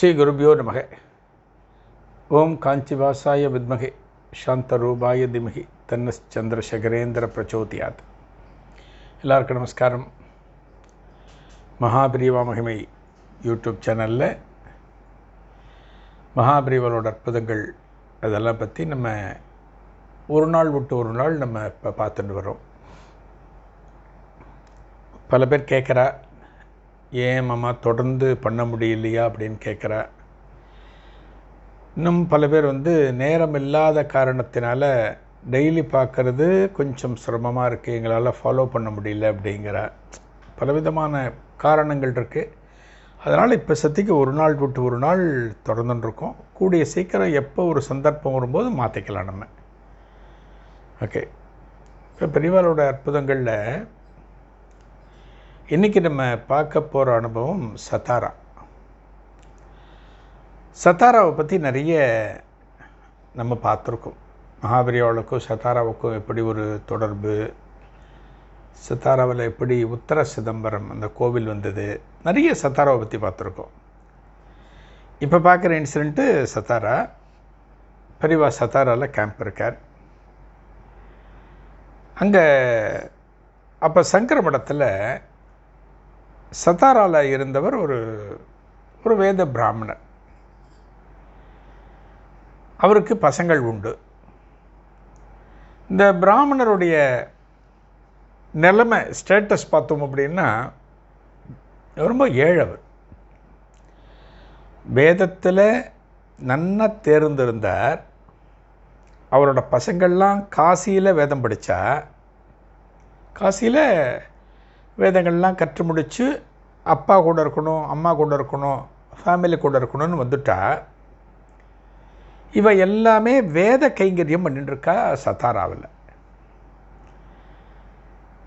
ஸ்ரீ குருபியோ நமக. ஓம் காஞ்சிவாசாய வித்மகே. சாந்தரூபாய திமகி. தன்னஸ் சந்திரசேகரேந்திர பிரச்சோதியாத். எல்லாருக்கும் நமஸ்காரம். மகாபிரிவா மகிமை யூடியூப் சேனலில். மகாபிரிவலோட அற்புதங்கள் அதெல்லாம் பற்றி நம்ம ஒரு நாள் விட்டு ஒரு நாள் நம்ம இப்போ பார்த்துட்டு வரோம் பல பேர் கேட்குறா ஏன் மாமா தொடர்ந்து பண்ண முடியலையா அப்படின்னு கேட்குறா. இன்னும் பல பேர் வந்து நேரம் இல்லாத காரணத்தினால டெய்லி பார்க்குறது கொஞ்சம் சிரமமாக இருக்குது எங்களால் ஃபாலோ பண்ண முடியல அப்படிங்கிற. பலவிதமான காரணங்கள் இருக்குது அதனால் இப்போ சத்திக்கு ஒரு நாள் விட்டு ஒரு நாள் தொடர்ந்துட்டுருக்கோம் கூடிய சீக்கிரம் எப்போ ஒரு சந்தர்ப்பம் வரும்போது மாற்றிக்கலாம் நம்ம. ஓகே இப்போ பெரியவாளோட அற்புதங்களில் இன்றைக்கி நம்ம பார்க்க போகிற அனுபவம் சத்தாரா. சத்தாராவை பற்றி நிறைய நம்ம பார்த்துருக்கோம். மகாபெரியாவுக்கும் சத்தாராவுக்கும் எப்படி ஒரு தொடர்பு? சத்தாராவில் எப்படி உத்தர சிதம்பரம் அந்த கோவில் வந்தது? நிறைய சத்தாராவை பற்றி பார்த்துருக்கோம். இப்போ பார்க்குற இன்சிடெண்ட்டு சத்தாரா பெரியவா சத்தாராவில் கேம்ப் இருக்கார். அங்கே அப்போ சங்கர மடத்தில் சத்தாராவில் இருந்தவர் ஒரு ஒரு வேத பிராமணர். அவருக்கு பசங்கள் உண்டு. இந்த பிராமணருடைய நிலைமை ஸ்டேட்டஸ் பார்த்தோம் அப்படின்னா ரொம்ப ஏழவர். வேதத்தில் நன்னா தேர்ந்திருந்தார். அவரோட பசங்கள்லாம் காசியில் வேதம் படித்தா காசியில் வேதங்கள்லாம் கற்று முடித்து அப்பா கூட இருக்கணும் அம்மா கூட இருக்கணும் ஃபேமிலி கூட இருக்கணும்னு வந்துட்டா இவ எல்லாமே வேத கைங்கரியம் பண்ணிட்டுருக்கா சத்தாராவில்.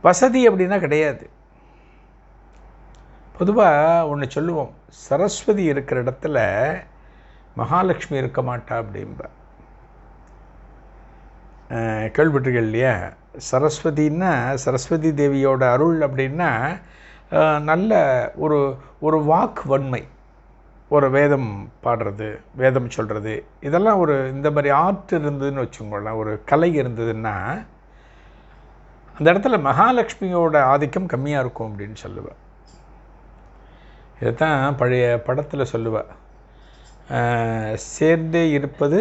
வசதி அப்படின்னா கிடையாது. பொதுவாக ஒன்று சொல்லுவோம் சரஸ்வதி இருக்கிற இடத்துல மகாலட்சுமி இருக்க மாட்டா அப்படிம்ப. கேள்விப்பட்டிருக்கீங்க இல்லையா? சரஸ்வதின்னா சரஸ்வதி தேவியோட அருள் அப்படின்னா நல்ல ஒரு ஒரு வாக்கு வன்மை. ஒரு வேதம் பாடுறது வேதம் சொல்கிறது இதெல்லாம் ஒரு இந்த மாதிரி ஆர்ட் இருந்ததுன்னு வச்சுக்கோங்களேன். ஒரு கலை இருந்ததுன்னா அந்த இடத்துல மகாலட்சுமியோட ஆதிக்கம் கம்மியாக இருக்கும் அப்படின்னு சொல்லுவேன் இதைத்தான் பழைய படத்தில் சொல்லுவேன் சேர்ந்தே இருப்பது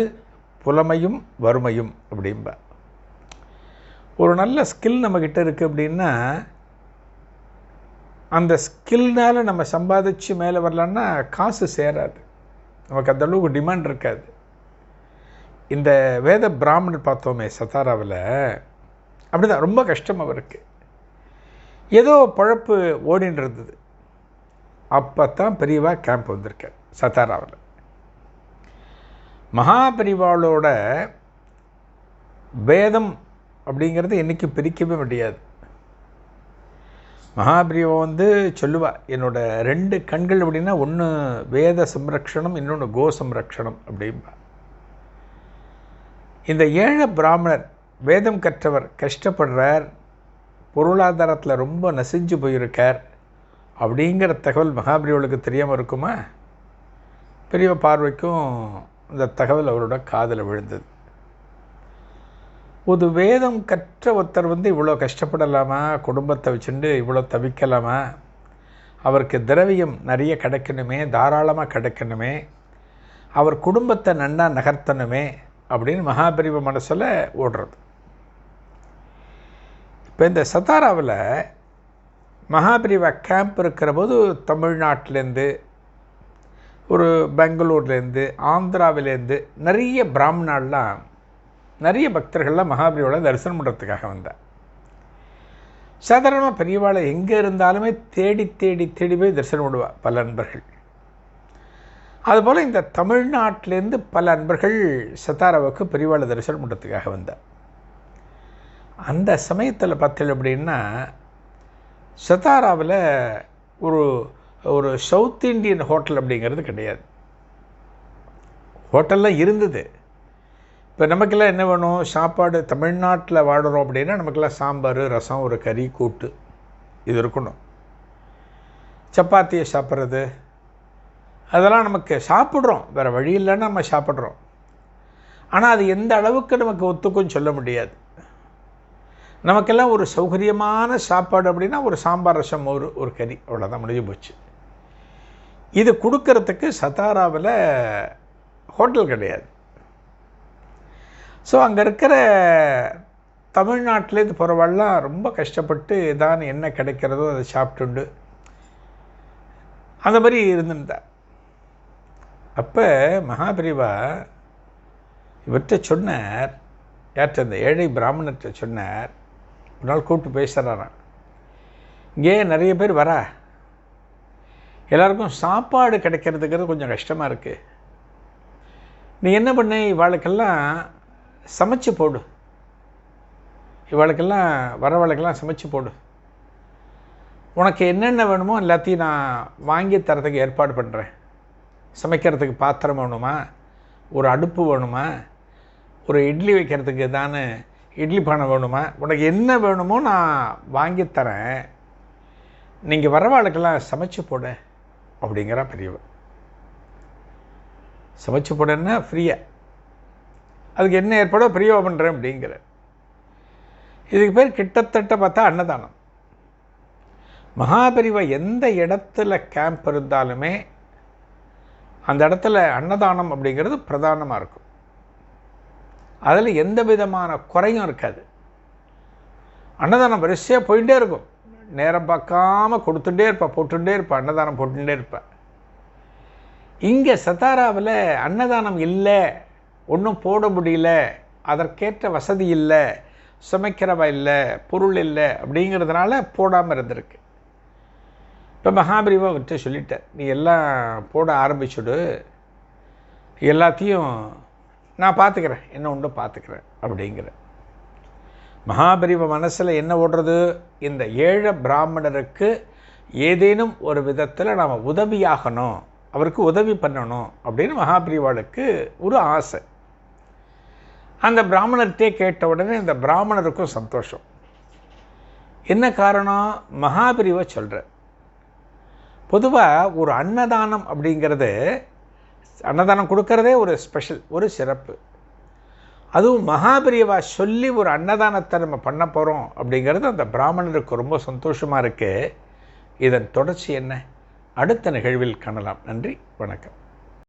புலமையும் வறுமையும் அப்படிம்பேன் ஒரு நல்ல ஸ்கில் நம்மக்கிட்ட இருக்குது அப்படின்னா அந்த ஸ்கில்னால் நம்ம சம்பாதிச்சு மேலே வரலான்னா காசு சேராது. நமக்கு அந்த அளவுக்கு டிமாண்ட் இருக்காது. இந்த வேத பிராமணர் பார்த்தோமே சத்தாராவில் அப்படி தான் ரொம்ப கஷ்டம் அவருக்கு. ஏதோ பழப்பு ஓடின்னு இருந்தது. அப்போ தான் பெரியவா கேம்ப் வந்திருக்கார் சத்தாராவில். மகாபரிவாளோட வேதம் அப்படிங்கிறது என்றைக்கும் பிரிக்கவே முடியாது. மகாபிரிவா வந்து சொல்லுவா என்னோட ரெண்டு கண்கள் அப்படின்னா ஒன்று வேத சம்ரக்ஷணம் இன்னொன்று கோ சம்ரக்ஷணம் அப்படிம்பா. இந்த ஏழை பிராமணர் வேதம் கற்றவர் கஷ்டப்படுறார் பொருளாதாரத்தில் ரொம்ப நசிஞ்சு போயிருக்கார் அப்படிங்கிற தகவல் மகாபிரிவளுக்கு தெரியாமல் இருக்குமா? பெரிய பார்வைக்கும் இந்த தகவல் அவரோட காதில் விழுந்தது. ஒரு வேதம் கற்ற ஒருத்தர் வந்து இவ்வளோ கஷ்டப்படலாமா? குடும்பத்தை வச்சுட்டு இவ்வளோ தவிக்கலாமா? அவருக்கு திரவியம் நிறைய கிடைக்கணுமே தாராளமாக கிடைக்கணுமே அவர் குடும்பத்தை நன்னா நகர்த்தணுமே அப்படின்னு மகாபிரிவு மனசில் ஓடுறது. இப்போ இந்த சத்தாராவில் மகாபிரிவா கேம்ப் இருக்கிற போது தமிழ்நாட்டிலேருந்து ஒரு பெங்களூர்லேருந்து ஆந்திராவிலேருந்து நிறைய பிராமணாலாம் நிறைய பக்தர்கள்லாம் மகாபலியோட தரிசனம் பண்ணுறதுக்காக வந்தார். சாதாரணமாக பெரியவாளை எங்கே இருந்தாலுமே தேடி தேடி தேடி போய் தரிசனம் பண்ணுவாள் பல அன்பர்கள் அதுபோல் இந்த தமிழ்நாட்டிலேருந்து பல அன்பர்கள் சத்தாராவுக்கு பெரியவாளை தரிசனம் பண்ணுறதுக்காக வந்தார். அந்த சமயத்தில் பார்த்தீங்க அப்படின்னா சத்தாராவில் ஒரு ஒரு சவுத் இண்டியன் ஹோட்டல் அப்படிங்கிறது கிடையாது. ஹோட்டல்லாம் இருந்தது. இப்போ நமக்கெல்லாம் என்ன வேணும்? சாப்பாடு தமிழ்நாட்டில் வாடுறோம் அப்படின்னா நமக்கெல்லாம் சாம்பார் ரசம் ஒரு கறி கூட்டு. இது இருக்கணும். சப்பாத்தியை சாப்பிட்றது. அதெல்லாம் நமக்கு சாப்பிட்றோம். வேறு வழி இல்லைன்னா நம்ம சாப்பிட்றோம். ஆனால் அது எந்த அளவுக்கு நமக்கு ஒத்துக்கும் சொல்ல முடியாது. நமக்கெல்லாம் ஒரு சௌகரியமான சாப்பாடு அப்படின்னா ஒரு சாம்பார் ரசம் ஒரு ஒரு கறி. அவ்வளோதான் முடிஞ்சு போச்சு. இது கொடுக்கறதுக்கு சத்தாராவில் ஹோட்டல் கிடையாது. ஸோ அங்கே இருக்கிற தமிழ்நாட்டிலேருந்து போகிறவெல்லாம் ரொம்ப கஷ்டப்பட்டு தான் என்ன கிடைக்கிறதோ அதை சாப்பிட்டுண்டு. அந்த மாதிரி இருந்திருந்தா அப்போ மகாபிரிவா இவர்கிட்ட சொன்னார் யார்கிட்ட அந்த ஏழை பிராமணர்கிட்ட சொன்னார் ஒரு நாள் கூப்பிட்டு பேசுகிறாராம் இங்கே நிறைய பேர் வரா. எல்லாருக்கும் சாப்பாடு கிடைக்கிறதுங்கிறது கொஞ்சம் கஷ்டமாக இருக்குது நீ என்ன பண்ண? இவாளுக்கெல்லாம் சமைச்சு போடு. இவாளுக்கெல்லாம் வரவளுக்கெல்லாம் சமைச்சு போடு. உனக்கு என்னென்ன வேணுமோ எல்லாத்தையும் நான் வாங்கி தரதுக்கு ஏற்பாடு பண்ணுறேன் சமைக்கிறதுக்கு பாத்திரம் வேணுமா? ஒரு அடுப்பு வேணுமா? ஒரு இட்லி வைக்கிறதுக்கு தானே இட்லி பானை வேணுமா? உனக்கு என்ன வேணுமோ நான் வாங்கி தரேன். நீங்கள் வரவாளுக்கெல்லாம் சமைச்சு போட அப்படிங்கிறா பெரியவர் சமைச்சு போடன்னா ஃப்ரீயாக அதுக்கு என்ன ஏற்பாடோ பிரியோக பண்ணுறேன் அப்படிங்கிற இதுக்கு பேர் கிட்டத்தட்ட பார்த்தா அன்னதானம். மகாபிரிவா எந்த இடத்துல கேம்ப் இருந்தாலுமே அந்த இடத்துல அன்னதானம் அப்படிங்கிறது பிரதானமாக இருக்கும். அதில் எந்த விதமான குறையும் இருக்காது. அன்னதானம் வரிசையாக போயிட்டே இருக்கும். நேரம் பார்க்காம கொடுத்துட்டே இருப்பாள் போட்டுட்டே இருப்பாள் அன்னதானம் போட்டுட்டே இருப்பேன் இங்கே சத்தாராவில் அன்னதானம் இல்லை ஒன்றும் போட முடியல அதற்கேற்ற வசதி இல்லை சமைக்கிறவ இல்லை பொருள் இல்லை அப்படிங்கிறதுனால போடாமல் இருந்திருக்கு. இப்போ மகாபிரிவா விட்டு சொல்லிட்டேன் நீ எல்லாம் போட ஆரம்பிச்சுடு. எல்லாத்தையும் நான் பார்த்துக்கிறேன் என்ன ஒன்று பார்த்துக்கிறேன் அப்படிங்கிற மகாபரிவ மனசில் என்ன ஓடுறது? இந்த ஏழை பிராமணருக்கு ஏதேனும் ஒரு விதத்தில் நாம் உதவியாகணும் அவருக்கு உதவி பண்ணணும் அப்படின்னு மகாபிரிவாளுக்கு ஒரு ஆசை. அந்த பிராமணர்கிட்டே கேட்ட உடனே இந்த பிராமணருக்கும் சந்தோஷம். என்ன காரணம்? மகாபிரிவை சொல்கிற பொதுவாக ஒரு அன்னதானம் அப்படிங்கிறது அன்னதானம் கொடுக்கறதே ஒரு ஸ்பெஷல் ஒரு சிறப்பு. அதுவும் மகாபிரியவா சொல்லி ஒரு அன்னதானத்தை நம்ம பண்ண போகிறோம் அப்படிங்கிறது அந்த பிராமணருக்கு ரொம்ப சந்தோஷமாக இருக்குது இதன் தொடர்ச்சி என்ன? அடுத்த நிகழ்வில் காணலாம். நன்றி. வணக்கம்.